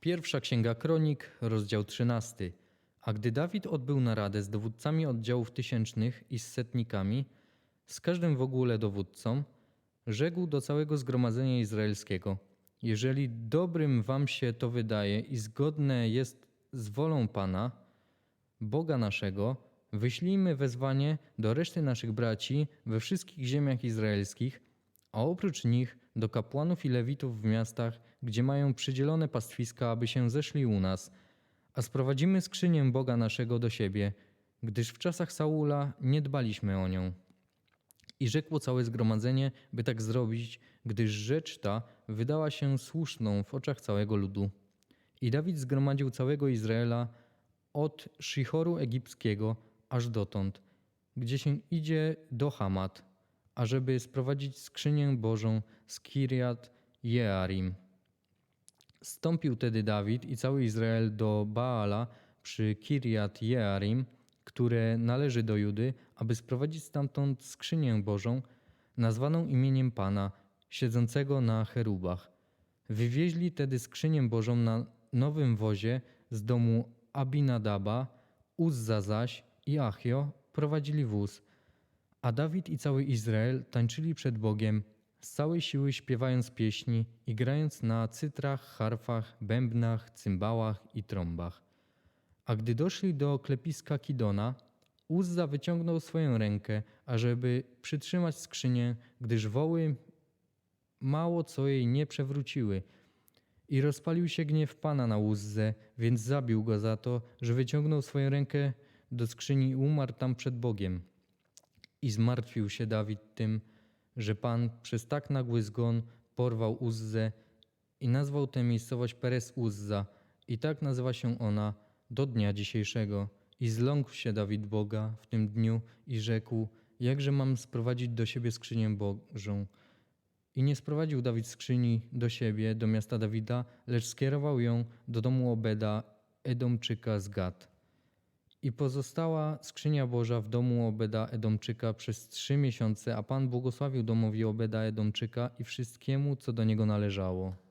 Pierwsza Księga Kronik, rozdział 13. A gdy Dawid odbył naradę z dowódcami oddziałów tysięcznych i z setnikami, z każdym w ogóle dowódcą, rzekł do całego zgromadzenia izraelskiego: Jeżeli dobrym wam się to wydaje i zgodne jest z wolą Pana, Boga naszego, wyślijmy wezwanie do reszty naszych braci we wszystkich ziemiach izraelskich, a oprócz nich do kapłanów i lewitów w miastach, gdzie mają przydzielone pastwiska, aby się zeszli u nas, a sprowadzimy skrzynię Boga naszego do siebie, gdyż w czasach Saula nie dbaliśmy o nią. I rzekło całe zgromadzenie, by tak zrobić, gdyż rzecz ta wydała się słuszną w oczach całego ludu. I Dawid zgromadził całego Izraela od Szichoru egipskiego aż dotąd, gdzie się idzie do Hamat, ażeby sprowadzić skrzynię Bożą z Kirjat Jearim. Stąpił tedy Dawid i cały Izrael do Baala przy Kirjat Jearim, które należy do Judy, aby sprowadzić stamtąd skrzynię Bożą, nazwaną imieniem Pana, siedzącego na cherubach. Wywieźli tedy skrzynię Bożą na nowym wozie z domu Abinadaba, Uzza zaś i Achio prowadzili wóz, a Dawid i cały Izrael tańczyli przed Bogiem, z całej siły śpiewając pieśni i grając na cytrach, harfach, bębnach, cymbałach i trąbach. A gdy doszli do klepiska Kidona, Uzza wyciągnął swoją rękę, ażeby przytrzymać skrzynię, gdyż woły mało co jej nie przewróciły. I rozpalił się gniew Pana na Uzzę, więc zabił go za to, że wyciągnął swoją rękę do skrzyni i umarł tam przed Bogiem. I zmartwił się Dawid tym, że Pan przez tak nagły zgon porwał Uzzę i nazwał tę miejscowość Perez Uzza i tak nazywa się ona do dnia dzisiejszego. I zląkł się Dawid Boga w tym dniu i rzekł, jakże mam sprowadzić do siebie skrzynię Bożą. I nie sprowadził Dawid skrzyni do siebie, do miasta Dawida, lecz skierował ją do domu Obeda, Edomczyka z Gad. I pozostała skrzynia Boża w domu Obeda Edomczyka przez trzy miesiące, a Pan błogosławił domowi Obeda Edomczyka i wszystkiemu, co do niego należało.